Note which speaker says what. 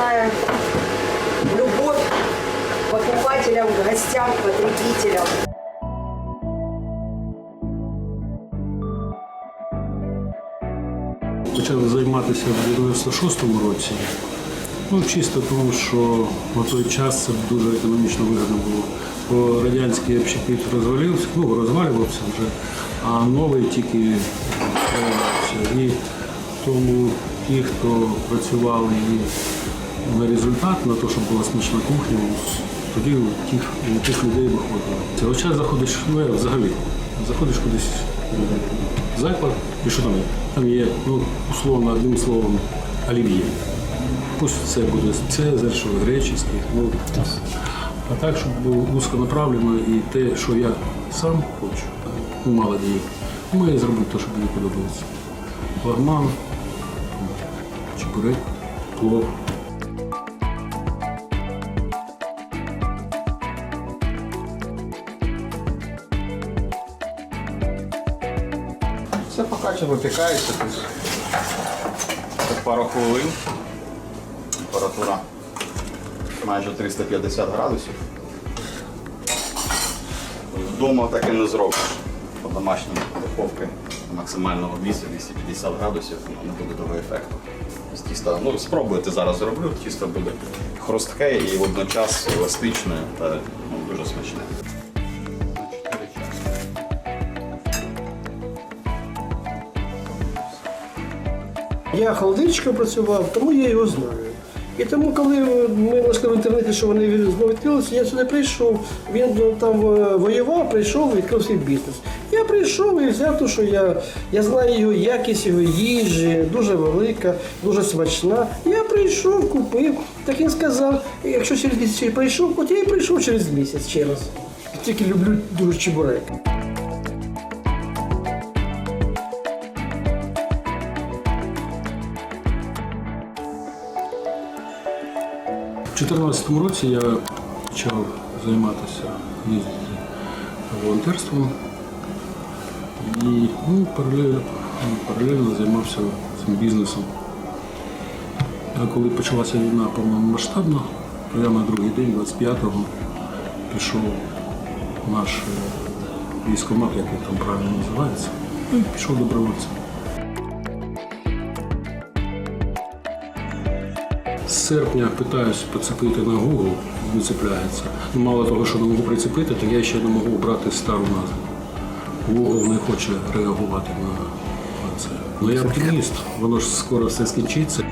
Speaker 1: огромная любовь покупателям, гостям, потребителям.
Speaker 2: Почали займатися в 96-му році. Ну, чисто тому, що на той час це дуже економічно вигідно було. Бо радянський общепит розвалився, ну, розвалювався вже, а новий тільки розвивався. І тому ті, хто працювали і на результат, на те, щоб була смачна кухня, тоді тих, тих людей виходило. Це ось час заходиш, ну взагалі, заходиш кудись в заклад, і що там є? Там є, ну, условно, одним словом, олів'є. Пусть це буде Цезарь, що греческий. Ну, а так, щоб було вузьконаправлено і те, що я сам хочу, ну, мало ну, я зроблю те, що мені подобається. Лагман, чебурек, плов.
Speaker 3: Все поки випікається тут. Пару хвилин. Температура майже 350 градусів. Вдома так і не зробиш. По домашньому духовки максимального 200-250 градусів не буде того ефекту. Тісто, ну, спробуйте зараз зроблю, тісто буде хрустке і водночас еластичне та ну, дуже смачне.
Speaker 4: Я холодильщиком працював, тому я його знаю. І тому, коли ми знайшли в інтернеті, що вони знову я сюди прийшов. Він ну, там е, воював, прийшов і відкрив свій бізнес. Я прийшов і взяв те, що я, я знаю його якість його їжі, дуже велика, дуже смачна. Я прийшов, купив. Так він сказав, якщо через місяць прийшов, от я і прийшов через місяць ще раз. Тільки люблю дуже чебурек.
Speaker 2: 2014 році я почав займатися їздити волонтерством і ну, паралельно, паралельно займався цим бізнесом. А коли почалася війна повномасштабна, то я на другий день, 25-го, пішов наш військкомат, як він там правильно називається, і пішов добровольцем. Серпня питаюсь поцепити на Google, не цепляється. Ну, Мало того, що не можу прицепити, то я ще не можу обрати стару назву. Google не хоче реагувати на це. Ну я оптиміст, воно ж скоро все скінчиться.